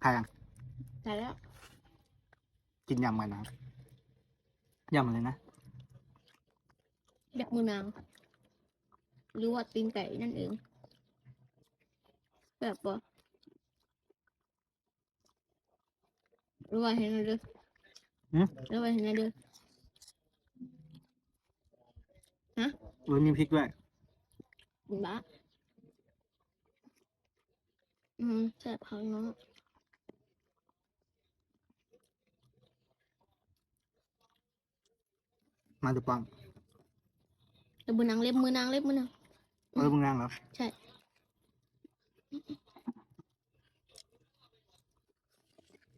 ใครอะใช่แล้ว กินยำกันนะครับยำอะไรนะแบบมือนางหรือว่าตีนไก่นั่นเอง แบบว่าหรือว่าเห็นอะไรเด้อหืมหรือว่าเห็นอะไรเด้ออุ้ยมีพริกด้วยบุญบ้าอืมแซ่บเขาเนาะ มาดูปังแต่มือนางเล็บมือนางเล็บมือนางเออมึงนั่งแล้วใช่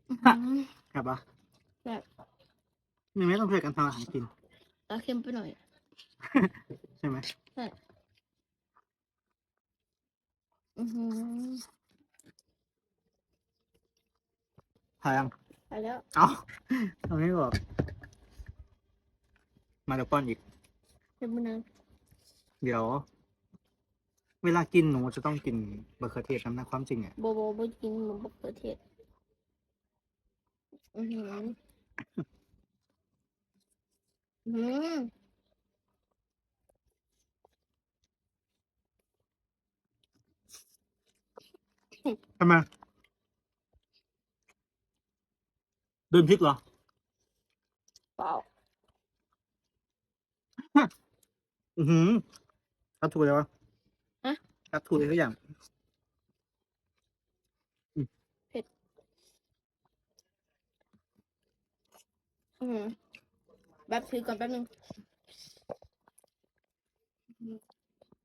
อื้อหือครับปะแบบนี่ไม่ต้องช่วยกันทำอาหารกินตาเค็มไปหน่อย ใช่ไหมอือหือใครอะไปแล้ว เอ้าทำไมไม่บอก มาดูป้อนอีกเป็นมือนางเดี๋ยว เวลากินหนูจะต้องกินบะเขือเทศน้ำนะความจริงอะโบโบโบกินหมูบกเขือเทศอือหืออือหือทำไมเดินพริกเหรอ เปล่า อือหือทัดถูเลยวะฮะ ทัดถูเลยทุกอย่าง อืมแบบถือก่อนแป๊บนึง